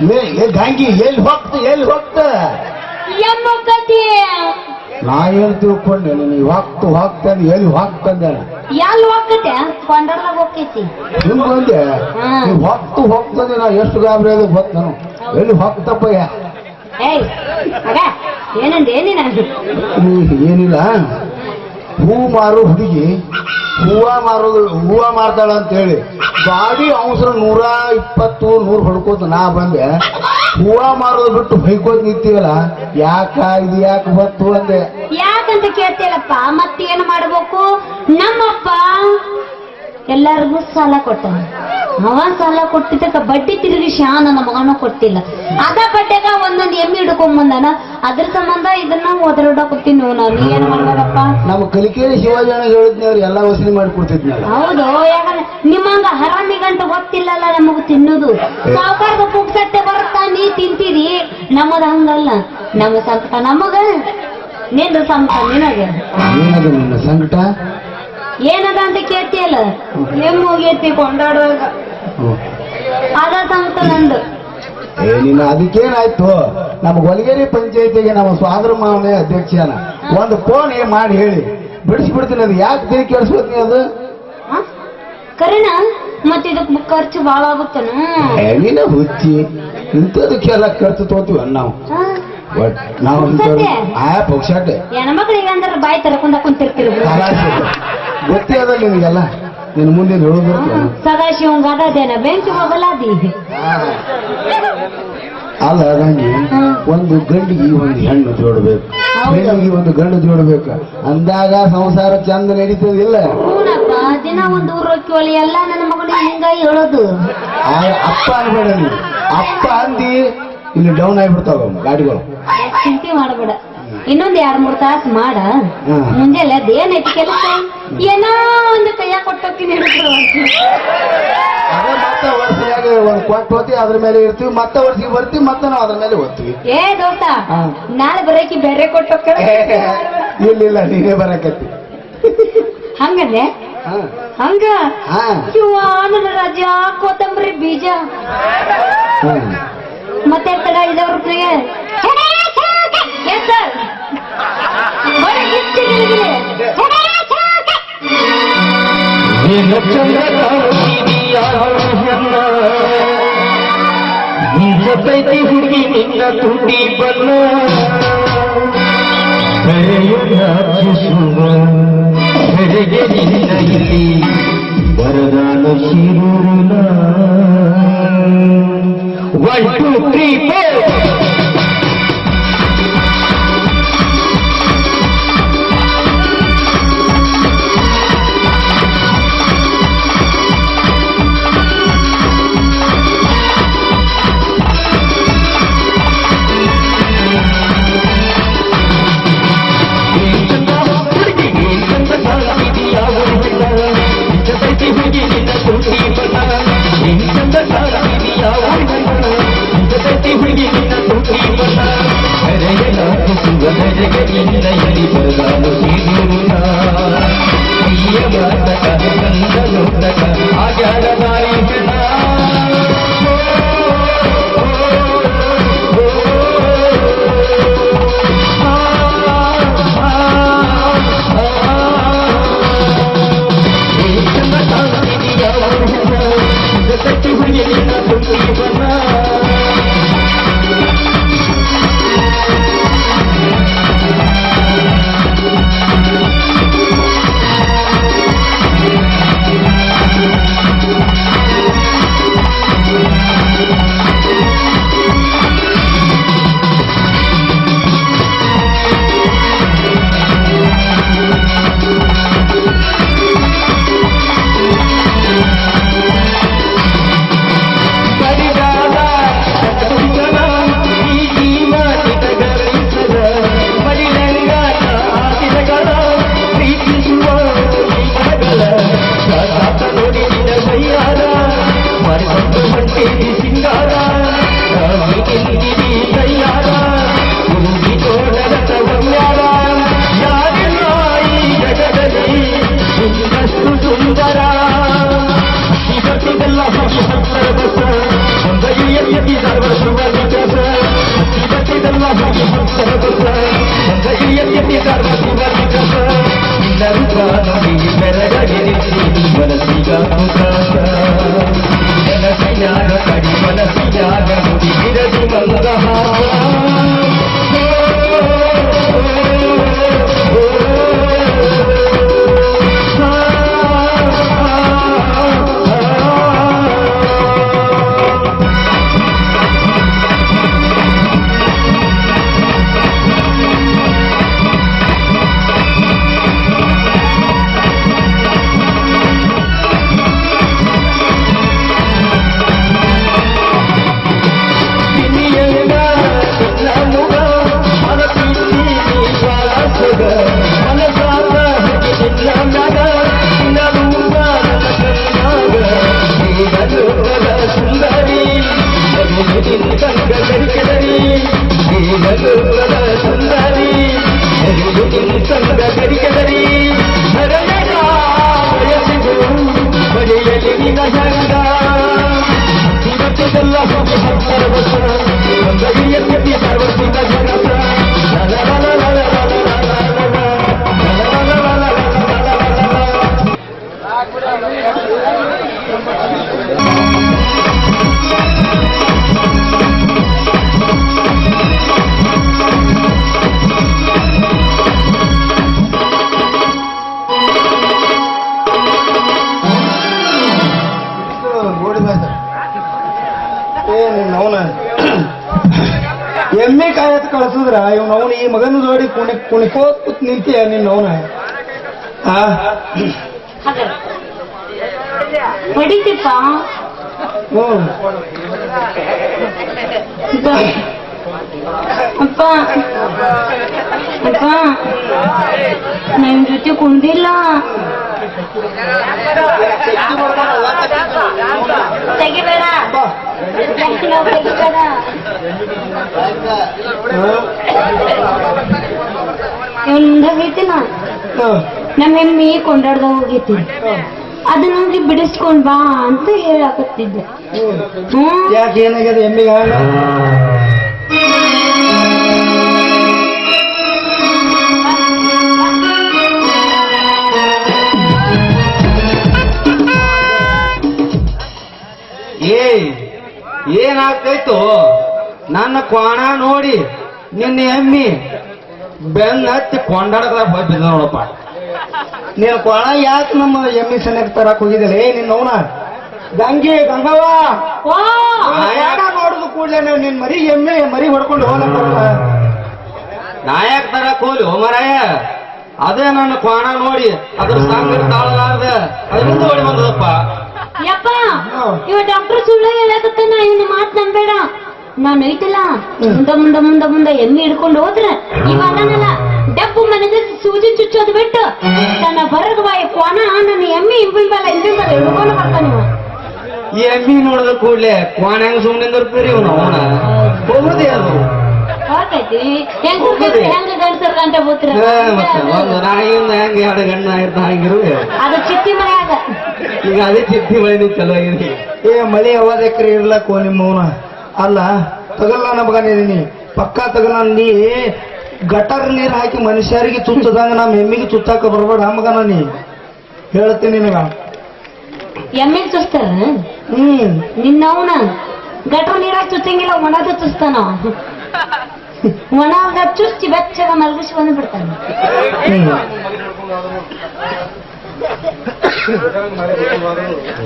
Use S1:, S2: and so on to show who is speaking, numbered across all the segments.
S1: ಗಂಗಿ ಎಲ್ಲಿ ಹೋಗ್ತ ಎಲ್ಲಿ ಹೋಗ್ತ? ನಾ ಏನ್ ತಿಳ್ಕೊಂಡೆ ನೀನು ಹೋಗ್ತು ಹೋಗ್ತಾನೆ ಎಲ್ಲಿ ಹೋಗ್ತಂದೆ
S2: ಎಲ್ಲಿ ಹೋಗತ್ತೆ? ಕೊಂಡದಾಗ ಹೋಗ್ತೈತಿ.
S1: ಹಿಂಗ್ ಬಂದೆ
S2: ಹಾ.
S1: ನೀ ಹೋಗ್ತು ಹೋಗ್ತಾನೆ ನಾ ಎಷ್ಟು ಗಾಬರಿ ಅದು ಗೊತ್ತ ನಾನು. ಎಲ್ಲಿ ಹೋಗ್ತಪ್ಪ
S2: ಏನಂದ
S1: ಏನಿಲ್ಲ. ಹೂ ಮಾರು ಹುಡುಗಿ ಹೂವ ಮಾರೋದು, ಹೂವ ಮಾರ್ತಾಳ ಅಂತ ಹೇಳಿ ಗಾಡಿ ಅವಸರ ನೂರ ಇಪ್ಪತ್ತು, ನೂರು ಹೊಡ್ಕೋತ ನಾ ಬಂದೆ. ಹೂವ ಮಾರೋದು ಬಿಟ್ಟು ಬೈಕೋತ್ ನಿಂತೀವಲ್ಲ, ಯಾಕ ಇದು ಯಾಕೆ ಬತ್ತು ಅಂದೆ.
S2: ಯಾಕಂತ ಕೇಳ್ತೇಳಪ್ಪ ಮತ್ತೇನು ಮಾಡ್ಬೇಕು? ನಮ್ಮಪ್ಪ ಎಲ್ಲರಿಗೂ ಸಾಲ ಕೊಟ್ಟ ಅವ ಸಾಲ ಕೊಟ್ಟಿದ್ದಕ್ಕ ಬಡ್ಡಿ ತಿರುಗಿ ಶಾನ ನಮ್ಮ ಮಗನೂ ಕೊಟ್ಟಿಲ್ಲ. ಅದ ಬಡ್ಡೆಗ ಒಂದೊಂದು ಎಮ್ಮೆ ಹಿಡ್ಕೊಂಬಂದಾನ ಅದ್ರ ಸಂಬಂಧ ಇದನ್ನ ಒದರಾಡಕೊತೀನಿ ನಾನು ಏನ್ ಮಾಡ್ಬೇಕಪ್ಪ
S1: ನಮ್ಮ ಕಲಿಕೇರಿ ಶಿವಾಜಿ ಅಣ್ಣ ಹೇಳಿದ್ನಿ ಅವ್ರು ಎಲ್ಲ ವಸೂಲಿ ಮಾಡಿ ಕೊಡ್ತಿದ್ನಲ್ಲ.
S2: ಹೌದು ಯಾಕಂದ್ರೆ ನಿಮ್ಮಂಗ ಹರಾಮಿಗಂತ ಗೊತ್ತಿಲ್ಲಲ್ಲ ನಮಗ್ ತಿನ್ನೋದು. ಸಾವುಕಾರದ ಪುಕ್ಸಟ್ಟೆ ಬರುತ್ತಾ ನೀ ತಿಂತೀರಿ? ನಮ್ಮದ ಹಂಗಲ್ಲ. ನಮ್ಮ ಸಂಕಟ ನಮಗ. ನಿನ್ನ ಸಂಕಟ ನಿನಗೆ.
S1: ಏನದು ನಿನ್ನ ಸಂಕಟ?
S2: ಏನದ ಅಂತ ಕೇಳ್ತಿಯಲ್ಲ? ಎಮ್ಮು ಹೋಗೈತಿ ಕೊಂಡಾಡುವಾಗ.
S1: ಹ್ಮ್.
S2: ಅದ ಸಂಕಟ ನಂದು.
S1: ಏ ನಿನ್ನ ಅದಕ್ಕೇನಾಯ್ತು? ನಮ್ಮ ಹೊಲಗೇರಿ ಪಂಚಾಯತಿಗೆ ನಮ್ಮ ಸ್ವಾದ್ರ ಮಾವನೇ ಅಧ್ಯಕ್ಷನ. ಒಂದು ಫೋನ್ ಮಾಡಿ ಹೇಳಿ. ಬಿಡಿಸ್ಬಿಡ್ತೀನಿ ಅದು ಯಾಕೆ ತಿರುಗಿ ಕೇಳಿಸ್ಕೊತೀನಿ ಅದು?
S2: ಕರೆನ ಮತ್ತೆ ಇದಕ್ಕೆ ಖರ್ಚು ಭಾಳ
S1: ಆಗುತ್ತೆ ನೀನೇ ಹುಚ್ಚಿ. ಇಂಥದಕ್ಕೆಲ್ಲ ಖರ್ಚು ತೋತೀವಿ ನಾವು? ಒಟ್ ನಾವು ಆ ಪಕ್ಷಾಟೆ
S2: ಹೆಣ್ಮಕ್ಳಿಗೆ ಅಂದ್ರೆ ಬಾಯಿ ತರಕೊಂಡ ಕುಂತಿರ್ತಿರು
S1: ಗೊತ್ತೇ ಅದ ನಿನಗೆಲ್ಲ? ನಿನ್ನ ಮುಂದೆ ಹೇಳೋದು
S2: ಸದಾಶಿವಂಗ ಅದೇನ? ಬೆಂಕಿ ಹೋಗಲಾದಿ
S1: ಅಲ್ಲ
S2: ಹ್ಮ್.
S1: ಒಂದು ಗಂಡಿಗೆ ಒಂದು ಹೆಣ್ಣು ಜೋಡ್ಬೇಕು. ಹೆಣ್ಣಿಗೆ ಒಂದು ಗಂಡು ಜೋಡ್ಬೇಕು. ಅಂದಾಗ ಸಂಸಾರ ಚಂದ ನಡೀತದಿಲ್ಲ.
S2: ದಿನ ಒಂದು ಊರಕ್ಕೆ ಹೋಗ್ತೀವಲ್ಲ ಎಲ್ಲ ನನ್ನ ಮಗನಿಗೆ ಹಿಂಗ ಹೇಳೋದು.
S1: ಅಪ್ಪ ಅನ್ಬೇಡ ನೀನು. ಅಪ್ಪ ಅಂದಿ ಇಲ್ಲಿ ಡೌನ್ ಆಗಿಬಿಡ್ತಾವ ಗಾಡಿಗಳು.
S2: ಚಿಂತೆ ಮಾಡಬೇಡ. ಇನ್ನೊಂದ್ ಎರಡ್ ಮೂರ್ ತಾಸು ಮಾಡ.
S1: ಮುಂಜಾನೆ
S2: ಮುಂಜಾನೆ ಅದೇನೈತಿ ಕೆಲಸ. ಏನೋ ಒಂದು ಕೈಯ ಕೊಟ್ಟೋಗ್ತೀನಿ
S1: ಅದೇ ಮತ್ತೆ ವರ್ಷದಾಗ ಒಂದು ಕೊಟ್ಟು ಹೋತಿ ಅದ್ರ ಮೇಲೆ ಇರ್ತೀವಿ ಮತ್ತೆ ಬರ್ತೀವಿ ಮತ್ತೆ ನಾವು ಅದ್ರ ಮೇಲೆ
S2: ಏ ದೋಸ್ತ. ನಾಳೆ ಬರೋಕಿ ಬೇರೆ ಕೊಟ್ಟೋಗ್ತಾರ.
S1: ಇಲ್ಲ ಇಲ್ಲ ನೀನೇ ಬರಕತ್ತಿ.
S2: ಹಂಗಂದೆ ಹಂಗ? ನನ್ನ ರಾಜ ಕೊತ್ತಂಬರಿ ಬೀಜ. ಮತ್ತೆ ತಡ ಐದವ್ರ
S3: ನಿನ್ನ ಚಂದ್ರ ಕಾಣಿದೀಯ ಹೆಣ್ಣ ನಿಜತೈತಿ ಹುಡುಗಿ ನಿನ್ನ ತುಟಿ ಬಣ್ಣ ಬೆಳೆಯುವ ಬೆಳೆಗೆ ನಿನ್ನ ಇಲ್ಲಿ ವರದಾನ ಶಿರೂರುನ ಒನ್ ಟೂ ತ್ರೀ ಫೋರ್
S4: ಸುಗಮಜಗಲಿಂದಯರಿ ಬರಲು ಸಿಗುವುದ ಪ್ರಿಯ
S5: ಬಾತಕ ಕಂದಲೋಟಕ कड़ी मन सुजान मुड़ी ಕಳ್ಸಿದ್ರ ಇವನು ಅವನು ಈ ಮಗನ ಜೋಡಿ ಕುಣಿ ಕುಣಿಕೋತ್ ಕೂತ್ ನಿಂತೀಯ ನಿನ್ನ ಅವನ. ಆ?
S2: ಹೊಡಿತಿಪ್ಪ.
S5: ಹ್ಞೂ
S2: ಅಪ್ಪ. ಅಪ್ಪ. ನನ್ ಜೊತೆ ಕುಂದಿಲ್ಲ ತೆಗಿಬೇಡ. ಹಿಂಗೈತಿನ ನಮ್ಮೆಮ್ಮಿ ಕೊಂಡಾಡ್ದ ಹೋಗಿತ್ತು ಅದು ಹೋಗಿ ಬಿಡಿಸ್ಕೊಂಡ್ ಬಾ ಅಂತ ಹೇಳಾಕತ್ತಿದ್ದೆ
S5: ಯಾಕೆ ಏನಾಗ್ಯದ ಎಮ್ಮಿಗೆ
S4: ಏನಾಗ್ತೈತು ನನ್ನ ಕೋಣ ನೋಡಿ ನಿನ್ನ ಎಮ್ಮಿ ಬೆನ್ನ ಹತ್ತಿ ಕೊಂಡಾಡದ ಬಿದ್ದ ನೋಡಪ್ಪ.
S5: ನೀನು ಕೋಣ ಯಾಕೆ ನಮ್ಮ ಎಮ್ಮಿ ಸನ್ಯಾಗ ತರಕ್ ಹೋಗಿದ್ದಲ್ಲ ಏ ನಿನ್ನ ಅವನ? ಗಂಗೆ ಗಂಗವ್ವ! ನೋಡುದು ಕೂಡ್ಲೆ ನೀವು ನಿನ್ ಮರಿ ಎಮ್ಮೆ ಮರಿ ಹೊಡ್ಕೊಂಡು ಹೋಗ
S4: ನಾಯಕ್ ತರ ಕೋಲಿ ಹೋಮರಾಯ ಅದೇ ನನ್ನ ಕೋಣ ನೋಡಿ ಅದ್ರ ಸಾಂಗ್ ತಾಳಲಾರ್ದೆ ಅದರಿಂದ ಓಡಿ ಬಂದದಪ್ಪ.
S2: ಯಪ್ಪ ಇವ ಡಾಕ್ಟರ್ ಸುಳ್ಳು ಹೇಳಕತ್ತಾನ? ಇವನ ಮಾತ್ ನಂಬೇಡ ನಾನು ಐತಿಲ್ಲ ಮುಂದ ಮುಂದ ಮುಂದ ಮುಂದ ಎಮ್ಮಿ ಹಿಡ್ಕೊಂಡು ಹೋದ್ರೆ ಇವಾಗನಲ್ಲ ಡಬ್ಬು ಮನೆಗೆ ಸೂಜಿ ಚುಚ್ಚೋದು ಬಿಟ್ಟು ತನ್ನ ಹೊರಗ ಬಾಯಿ ಕೋಣ ನನ್ನ ಎಮ್ಮಿ ಇಂಬಿಂಬಲ್ಲ ಇಂಬಿಂಬಲ್ಲ ಹಿಡ್ಕೊಂಡು ಬರ್ತಾನ ಇವ.
S4: ಈ ಎಮ್ಮಿ ನೋಡಿದ ಕೂಡ್ಲೆ ಕೋಣ ಹೆಂಗ್ ಸುಮ್ಮನೆ ಇವ್ನು? ಅವನ ಹೋಗುದೇ ಅದು.
S2: ಹೋಗ್ತೈತಿ ಹೆಂಗ್ ಹೆಂಗ ಗಂಡಸರ್ ಗಂಟ ಹೋತ್ರ
S4: ಏ, ಮತ್ತೆ ಒಂದು ನಾಯಿಯಿಂದ ಹೆಂಗ್ ಎರಡು ಇರ್ತ ಹಂಗಿರುವೆ
S2: ಅದು ಚಿತ್ತಿ ಮನ್ಯಾಗ
S4: ಈಗ ಅದೇ ಚಿತ್ತಿ ಮಳೆ ಚಲೋ ಆಗಿದೆ.
S5: ಏ ಮಳಿ ಯಾವಾಗ ಎಕರೆ ಇರ್ಲಕ್ಕೋ ನಿಮ್ಮವನ ಅಲ್ಲ ತಗಲ್ಲ ನಮಗನಿದೀನಿ ಪಕ್ಕಾ ತಗಲ್ಲ ನೀ ಗಟರ್ ನೀರ್ ಹಾಕಿ ಮನುಷ್ಯರಿಗೆ ಚುಚ್ಚದಂಗ ನಮ್ಮ ಎಮ್ಮಿಗೆ ಚುಚ್ಚಾಕ ಬರ್ಬೇಡ ಮಗನ ನೀ. ಹೇಳ್ತೀನಿ ನಿನಗ.
S2: ಎಮ್ಮಿಗೆ ಚುಸ್ತಾರ
S5: ಹ್ಮ್.
S2: ನಿನ್ನವನ ಗಟರ್ ನೀರಾಗ ಚುಚ್ಚಂಗಿಲ್ಲ ಒಣಗ ಚುಸ್ತಾನ ಒಣಗ ಚುಚ್ಚಿ ಬೆಚ್ಚಗ ಮಲಗಿಸಿ ಬಂದು ಬಿಡ್ತಾನೆ.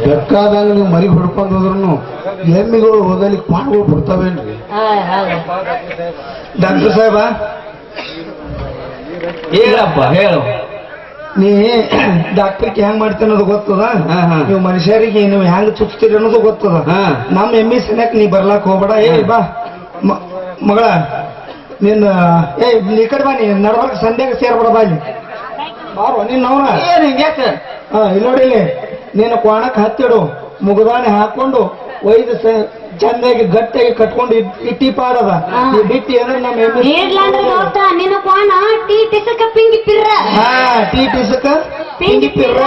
S5: ಬೆಕ್ಕಾದಾಗ ನೀವು ಮರಿ ಹೊಡ್ಕೊಂಡು ಹೋದ್ರು ಎಮ್ಮಿಗಳು ಹೋದಲ್ಲಿ ಕ್ವಾಣ್ಗಳು ಬಿಡ್ತಾವೇನ್ರಿ ಡಾಕ್ಟರ್ ಸಾಹೇಬ?
S4: ಹೇಳಪ್ಪ ಹೇಳು.
S5: ನೀ ಡಾಕ್ಟರ್ಗೆ ಹೆಂಗ್ ಮಾಡ್ತೀನಿ ಅನ್ನೋದು ಗೊತ್ತದ?
S4: ಹಾ, ಹಾ.
S5: ನೀವು ಮನುಷ್ಯರಿಗೆ ನೀವು ಹೆಂಗ್ ಚುಚ್ತೀರಿ ಅನ್ನೋದು ಗೊತ್ತದ.
S4: ಹಾ.
S5: ನಮ್ಮ ಎಮ್ಮಿ ಸನ್ಯಾಕ್ ನೀ ಬರ್ಲಾಕ್ ಹೋಗ್ಬೇಡ. ಹೇಳಿ ಬಾ. ಮ- ಮಗಳ ನಿನ್ನ ಏ ಈ ಕಡೆ ಬನ್ನಿ ನಡ್ಬಾರ್ದು ಸಂಧ್ಯಾಗ ಸೇರ್ಬಿಡ ಬಾ ಬಾರು ನಿನ್ನ ಅವನ.
S4: ಏನ್ ಹಿಂಗ್ಯಾಕ
S5: ಹಾ ಇಲ್ಲಿ ನೋಡಿ ಇಲ್ಲಿ. ನೀನು ಕ್ವಾಣಕ್ಕೆ ಹತ್ತಿಡು ಮುಗದಾನೆ ಹಾಕೊಂಡು ಒಯ್ದು ಚಂದಾಗಿ ಗಟ್ಟಿಯಾಗಿ ಕಟ್ಕೊಂಡು ಇಟ್- ಇಟ್ಟಿ ಪಾಡದ. ಬಿಟ್ಟಿ ಅಂದ್ರೆ ನಮ್ಮ
S2: ನಿನ್ನ ಕೋಣ ಟೀ ಟಿಸಕ ಪಿಂಗಿ ಪಿರ್ರ.
S5: ಹಾ ಟೀ ಟಿಸಕ
S2: ಪಿಂಗಿ
S5: ಪಿರ್ರ.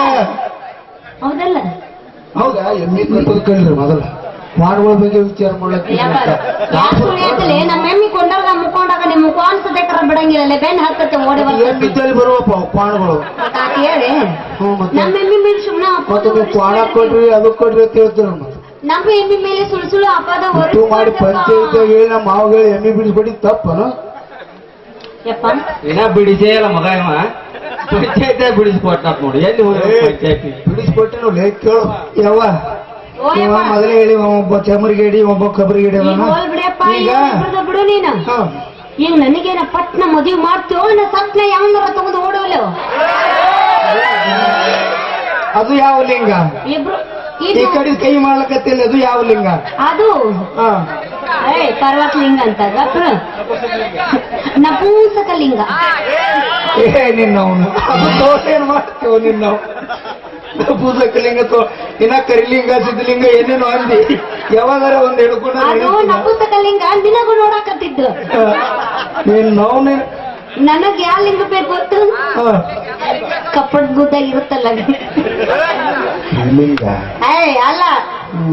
S2: ಹೌದಲ್ಲ?
S5: ಹೌದಾ ಎಮ್ಮಿ ಕಟ್ಟೋದು ಮೊದಲ. ಕ್ವಾಣ್ಗಳ ಬಗ್ಗೆ ವಿಚಾರ
S2: ಮಾಡಕ್ಕೆ ನಮ್ಮ ಕೊಂಡಾಗ ಮುಕ್ಕೊಂಡಾಗ ಸದೇಕರ ಬಿಡಂಗಿಲ್ಲ. ಬೆನ್ ಹತ್ತತ್ತೆ ಓಡಿ ಬರ್ತೈತಿ
S5: ಎಮ್ಮಿದ್ದಲ್ಲಿ ಬರುವಪ್ಪ ಕ್ವಾಣಗಳು
S2: ಹೇಳಿ.
S5: ಹ್ಞೂ ಮತ್ತೆ?
S2: ನಮ್ಮ ಎಮ್ಮಿ ಮೇಲೆ ಸುಮ್ಮನೆ
S5: ಮತ್ತೆ ಕ್ವಾಣ ಕೊಡ್ರಿ ಅದು ಕೊಡ್ರಿ ಅಂತ ಹೇಳ್ತೀರ ಮತ್ತೆ?
S2: ನಮ್ಮ ಎಮ್ಮಿ ಮೇಲೆ ಸುಳ್ಳು ಸುಳ್ಳು ಅಪದ
S5: ಇಟ್ಟು ಮಾಡಿ ಪಂಚಾಯತ್ ಹೇಳಿ ನಮ್ಮ ಮಾವಗಳು ಎಮ್ಮಿ ಬಿಡಿಸ್ಬಿಡಿ ತಪ್ಪನು?
S2: ಯಪ್ಪ.
S4: ಇನ್ನ ಬಿಡಿಸೇ ಇಲ್ಲ ಮಗ ಇವ. ಪಂಚಾಯತ್ ಬಿಡಿಸ್ಕೊಟ್ಟ ನೋಡಿ. ಎಲ್ಲಿ ಹೋಗಿ ಪಂಚಾಯತಿ?
S5: ಬಿಡಿಸ್ಕೊಟ್ಟೆ ನೋಡಿ ಕೇಳು. ಯಾವ ಇವ ಮೊದಲೇ ಹೇಳಿ ಒಬ್ಬ ಚಮರಿಗೇಡಿ ಒಬ್ಬ ಕಬರಿಗೇಡಿ
S2: ಈಗ ಬಿಡು ನೀನು. ಈಗ ನನಗೇನ ಪಟ್ನ ಮದುವೆ ಮಾಡ್ತೀವೋ ನಾ ಸತ್ನ ಯಾವ ತಗೊಂಡು ಓಡೋಲ್ಲ
S5: ಅದು ಯಾವ ಲಿಂಗ?
S2: ಇಬ್ರು
S5: ಈ ಕಡೆ ಕೈ ಮಾಡ್ಲಕತ್ತಿಲ್ಲ ಅದು ಯಾವ ಲಿಂಗ?
S2: ಅದು.
S5: ಹಾ.
S2: ಏ ಪರ್ವತ ಲಿಂಗ ಅಂತ ನಪುಂಸಕ ಲಿಂಗ.
S5: ಏ ನಿನ್ನ ಅವನು ಅದು ದೋಷ ಏನ್ ಮಾಡ್ತೇವ ನಿನ್ನ ಪೂಜಕ ಲಿಂಗ ತೋ ಇನ್ನ ಕರಿಲಿಂಗ ಸಿದ್ಧಲಿಂಗ ಏನೇನೋ ಅಂದಿ. ಯಾವಾಗಾರ ಒಂದ್ ಹಿಡ್ಕೊಂಡ್ರೆ
S2: ಅದು
S5: ನಡೀತದ.
S2: ನಪುಂಸಕ ಲಿಂಗ ನಿನಗೂ ನೋಡಾಕತ್ತಿದ್ದು
S5: ನೀನ್ ನಾವು
S2: ನನಗ್ ಯಾವ ಲಿಂಗ ಬೇಕು ಗೊತ್ತು. ಕಪ್ಪಡ್ ಗುದ್ದಾಗ ಇರುತ್ತಲ್ಲ
S1: ಲಿಂಗ.
S2: ಏಯ್ ಅಲ್ಲ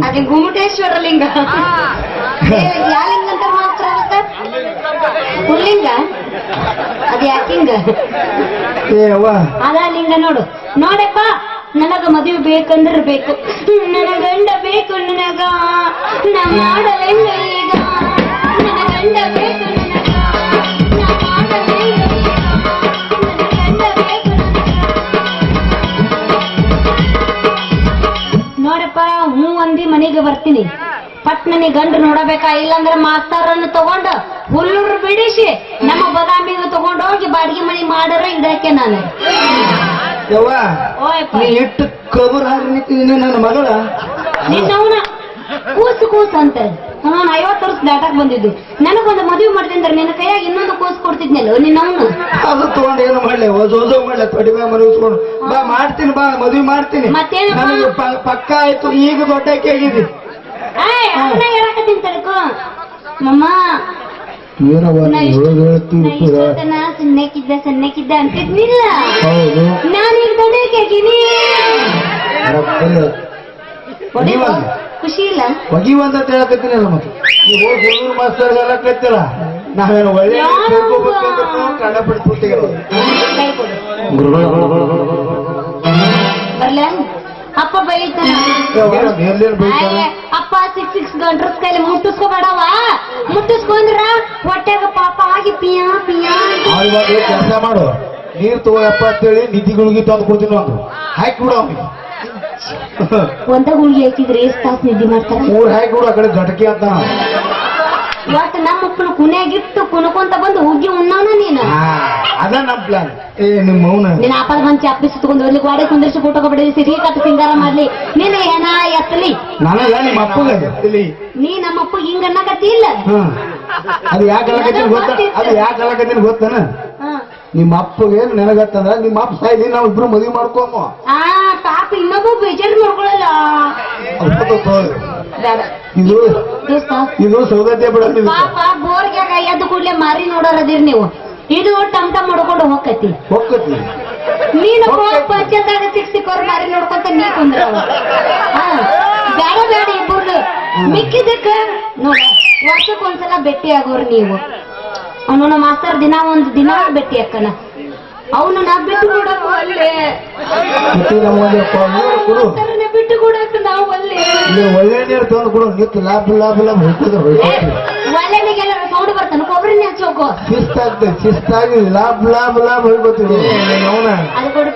S2: ಅದೇ ಗುಮಟೇಶ್ವರ ಲಿಂಗ. ಏ, ಯಾವ ಲಿಂಗ ಅಂತ ಮಾತ್ರ ಹುಲ್ಲಿಂಗ ಅದ್ ಯಾಕಿಂಗ
S1: ಏ
S2: ಅದ ಲಿಂಗ ನೋಡು. ನೋಡಪ್ಪ. ನನಗ ಮದುವೆ ಬೇಕಂದ್ರ ಬೇಕು. ನನ್ನ ಗಂಡ ಬೇಕು ನನಗ. ನಾ ಈಗ. ನನ್ನ ಗಂಡ ಬೇಕು. ನೋಡಪ್ಪ, ಹ್ಞೂ ಅಂದಿ ಮನೆಗೆ ಬರ್ತೀನಿ. ಪಟ್ ನನಗೆ ಗಂಡು ನೋಡಬೇಕಾ? ಇಲ್ಲಾಂದ್ರೆ ಮಾಸ್ತಾರನ್ನು ತಗೊಂಡು ಹುಲ್ಲುರು ಬಿಡಿಸಿ ನಮ್ಮ ಬದಾಮಿಗೆ ತಗೊಂಡೋಗಿ ಬಾಡಿಗೆ ಮನೆ ಮಾಡರ ಇದಕ್ಕೆ ನಾನು.
S1: ಯವ್ವ
S2: ಓಯ್
S1: ನೀ ಇಟ್ಟು ಕಬರ್ ಹಾರಿ ನಿಂತಿದ್ದೀನಿ ನನ್ನ ಮಗಳ?
S2: ನಿನ್ನವನ ಕೂಸು ಕೂಸು ಅಂತ. ನಾನು ಐವತ್ತು ವರ್ಷ ದಾಟಕ್ ಬಂದಿದ್ದು. ನನಗೊಂದು ಮದುವೆ ಮಾಡಿದೆ ಅಂದ್ರೆ ನಿನ್ನ ಕೈಯಾಗ ಇನ್ನೊಂದು ಕೂಸು ಕೊಡ್ತಿದ್ನಲ್ಲ ನಿನ್ನವನು
S1: ಅದು ತಗೊಂಡು ಏನು ಮಾಡ್ಲಿ? ಹೊಸ ಮಾಡ್ಲಿ ತೊಡಿ ಮೇಲೆ ಮನೆ ಉಸ್ಕೊಂಡು ಬಾ ಮಾಡ್ತೀನಿ ಬಾ ಮದುವೆ ಮಾಡ್ತೀನಿ.
S2: ಮತ್ತೇನು
S1: ನನಗೆ ಪಕ್ಕಾ ಆಯ್ತು ಈಗ ದೊಡ್ಡಕ್ಕೆ ಆಗಿದೆ.
S2: ಏಯ್ ಅದನ್ನ ಹೇಳಕತ್ತೀನಿ ತಡ್ಕೋ. ಮಮ್ಮ
S1: ಏನವ್ವ
S2: ನಾ
S1: ನೀ
S2: ಇಷ್ಟು-
S1: ಹೇಳೋದ್ ಹೇಳ್ತಿ
S2: ನಾ
S1: ಇರ್ತದ?
S2: ಸಣ್ಣಕ್ಕಿದ್ದ ಸಣ್ಣಕ್ಕಿದ್ದ ಅಂತಿದ್ನಿಲ್ಲ
S1: ಹೌದು.
S2: ನಾನು ಈಗ. ಖುಷಿ ಇಲ್ಲ.
S1: ಒಗಿವಂತ ಹೇಳಕತ್ತೀನಲ್ಲ ಮತ್ತೆ? ನೀವು ಹೋಗಿ ಮಾಸ್ತರ್ ಎಲ್ಲ ಕೇಳ್ತೀರ? ನಾವೇನು ಒಳ್ಳೆ
S2: ಯಾರು?
S1: ತಿಳ್ಕೊಬೇಕಂದ್ರೂ ಕಳ್ಳ ಬಿಡ್ಬಿಟ್ಟಿಗೆ
S2: ಕೈ ಕೊಡು ಬರ್ಲ? ಅಪ್ಪ ಆಯ್, ಅಪ್ಪ ಸಿಕ್ಸ್ ಸಿಕ್ಸ್ ಗಂಟ್ರಸ್ ಕೈಲಿ ಮುಟ್ಟಿಸ್ಕೋಬೇಡವ. ಮುಟ್ಟಿಸ್ಕೊಂಡ್ರ ಹೊಟ್ಟೆಗ ಪಾಪ ಆಗಿ ಪಿಯಾ ಪಿಯಾ.
S1: ಕೆಲಸ ಮಾಡು. ನೀರ್ ತಗೋಯಪ್ಪ ಅಂತೇಳಿ ನಿಧಿ ಗುಳಿಗೆ ತಂದು ಕೊಡ್ತೀನಿ ಒಂದು. ಹಾಕಿ ಬಿಡು ಅವ್ನಿಗೆ.
S2: ಒಂದ ಗುಳಿಗೆ ಹಾಕಿದ್ರೆ ಎಷ್ಟು ತಾಸು ನಿಧಿ ಮಾಡ್ತಾರೆ?
S1: ಮೂರ್ ಹಾಕಿ ಬಿಡು ಆ ಕಡೆ ಜಟಕಿ ಅಂತ.
S2: ಒಟ್ಟು ಮಕ್ಕಳು ಕುನ್ಯಾಗಿಟ್ಟು ಕುಣ್ಕೊಂತ ಬಂದು ಹುಗ್ಗಿ ಉಣ್ಣವನ ನೀನು?
S1: ಅದ ನಮ್ ಪ್ಲಾನ್ ಏ ನಿಮ್ಮ ಮೌನ.
S2: ನಿನ್ನ ಆಪದ ಮಂಚಿ ಅಪ್ಪಿಸಿ ತಗೊಂಡು ಹೋಗ್ಲಿ ಗೋಡೆ ಕುಂದಿರ್ಸಿ ಫೋಟೋ ಕೊಡಿ ಸಿರಿ ಕಟ್ಟು ಸಿಂಗಾರ ಮಾಡ್ಲಿ. ನೀನು ಏನ ಎತ್ತಲಿ?
S1: ನೀ ನಿಮ್ಮ ಅಪ್ಪ ಇಲ್ಲಿ
S2: ನೀ ನಮ್ಮಪ್ಪ ಹಿಂಗ ಅನ್ನಕತ್ತಿ ಇಲ್ಲ?
S1: ಅದು ಯಾಕೆ ಅಲ್ಲಕತ್ತೀನಿ ಗೊತ್ತ? ಅದು ಯಾಕೆ ಗೊತ್ತನ. ನಿಮ್ಮ ಅಪ್ಪಗೆ ನೆನಗತ್ತಂದ್ರ ನಿಮ್ಮ ಅಪ್ಪ ಸಾಯ್ಲಿ ನಾವ್ ಇಬ್ರು ಮದುವೆ ಮಾಡ್ಕೊಮ್ಮ
S2: ಆ ಪಾಪ ಇನ್ನೊಬ್ಬ ಬೇಜಾರು ಮಾಡ್ಕೊಳಲ್ಲ.
S1: ಇದು ಇದು ಸೌಗತ್ಯ ಬಿಡ
S2: ಪಾಪ ಬೋರ್ಗ್ಯಾಗ ಎದ್ದು ಕೂಡ್ಲೆ ಮಾರಿ ನೋಡೋರದಿರ್ ನೀವು. ಇದು ಟಮ್ ಟಮ್ ಮಾಡ್ಕೊಂಡು ಹೋಗತಿ
S1: ಹೋಗ್ತತಿ
S2: ನೀನು ಪಂಚಾಯತ್ದಾಗ ಸಿಕ್ಸಿಕೋರ್ ಮಾರಿ ನೋಡ್ಕೊಂತ ನೀ ಕುಂದ್ರ. ಬೇಡ ಬೇಡ ಇಬ್ಬರು ಮಿಕ್ಕಿದಕ್ಕ ನೋಡ ವರ್ಷಕ್ಕೊಂದ್ಸಲ ಭೇಟಿ ಆಗೋರು ನೀವು. ಅವನು ಮಾಸ್ತರ್ ದಿನ ಒಂದು ದಿನ ಆಗ್ಬೇಕು ಅಕ್ಕನ. ಅವನು ನಾ ಬಿಟ್ಟು ಕೊಡಕ್ ಮಾಸ್ತರ್ನ ಬಿಟ್ಟು ಕೊಡಕ್ ನಾವು
S1: ಒಳ್ಳೆ ನೀರು ತಂದು ಕೊಡು. ನಿಂತು ಲಾಭ ಲಾಭ ಲಾಭ ಹೋಗ್ತದೆ
S2: ಒಳ್ಳೆನಿಗೆಲ್ಲ ಸೌಂಡ್ ಬರ್ತಾನ ಕೊಬ್ಬರಿ ಹಚ್ಚೋಕೋ.
S1: ಶಿಸ್ತಾಗ್ತದೆ ಶಿಸ್ತಾಗಿ ಲಾಭ ಲಾಭ ಲಾಭ ಹೋಗ್ಬೋದು ಅವನ.
S2: ಅದು ಕೊಡು.